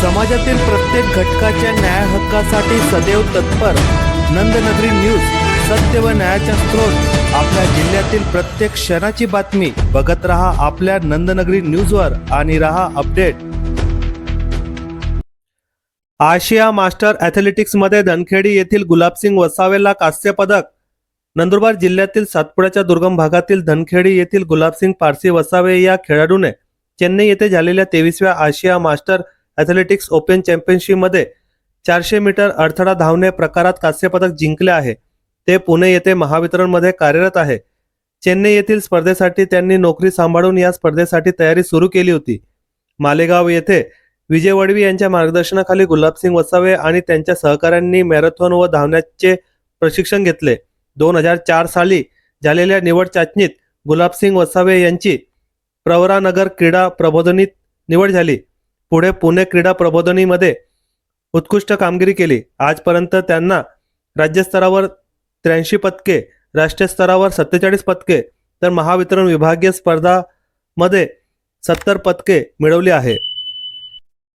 समाजातील प्रत्येक घटकाच्या न्याय हक्कासाठी सदैव तत्पर. नंदनगरी न्यूज सत्य व न्यायाचा स्रोत. आपल्या जिल्ह्यातील प्रत्येक क्षणाची बातमी. बघत रहा आपल्या नंदनगरी न्यूजवर आणि रहा अपडेट. आशिया मास्टर ॲथलेटिक्समध्ये धनखेडी येथील गुलाबसिंग वसावेला कांस्य पदक. नंदुरबार जिल्ह्यातील सातपुड्याच्या दुर्गम भागातील धनखेडी येथील गुलाबसिंग पारसी वसावे या खेळाडूने चेन्नई येथे झालेल्या तेवीसव्या आशिया मास्टर ॲथलेटिक्स ओपन चॅम्पियनशिपमध्ये चारशे मीटर अडथळा धावणे प्रकारात कांस्य पदक जिंकले आहे. ते पुणे येथे महावितरणमध्ये कार्यरत आहे. चेन्नई येथील स्पर्धेसाठी त्यांनी नोकरी सांभाळून या स्पर्धेसाठी तयारी सुरू केली होती. मालेगाव येथे विजय वडवी यांच्या मार्गदर्शनाखाली गुलाबसिंग वसावे आणि त्यांच्या सहकाऱ्यांनी मॅरेथॉन व धावण्याचे प्रशिक्षण घेतले. दोन हजार चार साली झालेल्या निवड चाचणीत गुलाबसिंग वसावे यांची प्रवरानगर क्रीडा प्रबोधनीत निवड झाली. पुढे पुणे क्रीडा प्रबोधनीमध्ये उत्कृष्ट कामगिरी केली. आजपर्यंत त्यांना राज्यस्तरावर त्र्याऐंशी पदके राष्ट्रीय स्तरावर सत्तेचाळीस पदके तर महावितरण विभागीय स्पर्धामध्ये सत्तर पदके मिळवली आहे.